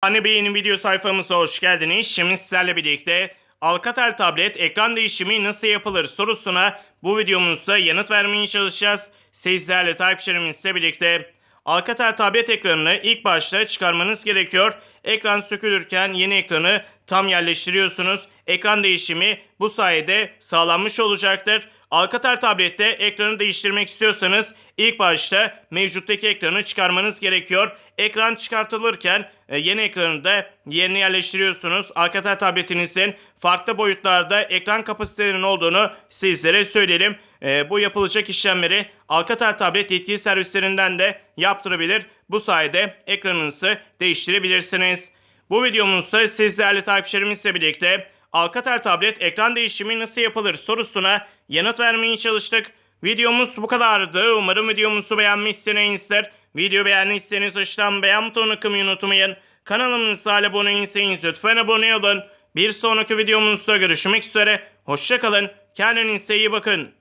Hani Bey'in video sayfamıza hoş geldiniz. Şimdi sizlerle birlikte Alcatel tablet ekran değişimi nasıl yapılır sorusuna bu videomuzda yanıt vermeye çalışacağız. Sizlerle takipçilerimizle birlikte Alcatel tablet ekranını ilk başta çıkarmanız gerekiyor. Ekran sökülürken yeni ekranı tam yerleştiriyorsunuz. Ekran değişimi bu sayede sağlanmış olacaktır. Alcatel tablette ekranı değiştirmek istiyorsanız ilk başta mevcuttaki ekranı çıkarmanız gerekiyor. Ekran çıkartılırken e, yeni ekranı da yerine yerleştiriyorsunuz. Alcatel tabletinizin farklı boyutlarda ekran kapasitelerinin olduğunu sizlere söyleyelim. E, bu yapılacak işlemleri Alcatel tablet yetkili servislerinden de yaptırabilir. Bu sayede ekranınızı değiştirebilirsiniz. Bu videomuzda sizlerle takipçilerimizle birlikte Alcatel tablet ekran değişimi nasıl yapılır sorusuna yanıt vermeye çalıştık. Videomuz bu kadardı. Umarım videomuzu beğenmişsinizdir. Video beğendiyseniz aşağıdan beğen butonuna kılmayı unutmayın. Kanalımıza abone değilseniz lütfen abone olun. Bir sonraki videomuzda görüşmek üzere. Hoşçakalın. Kendinize iyi bakın.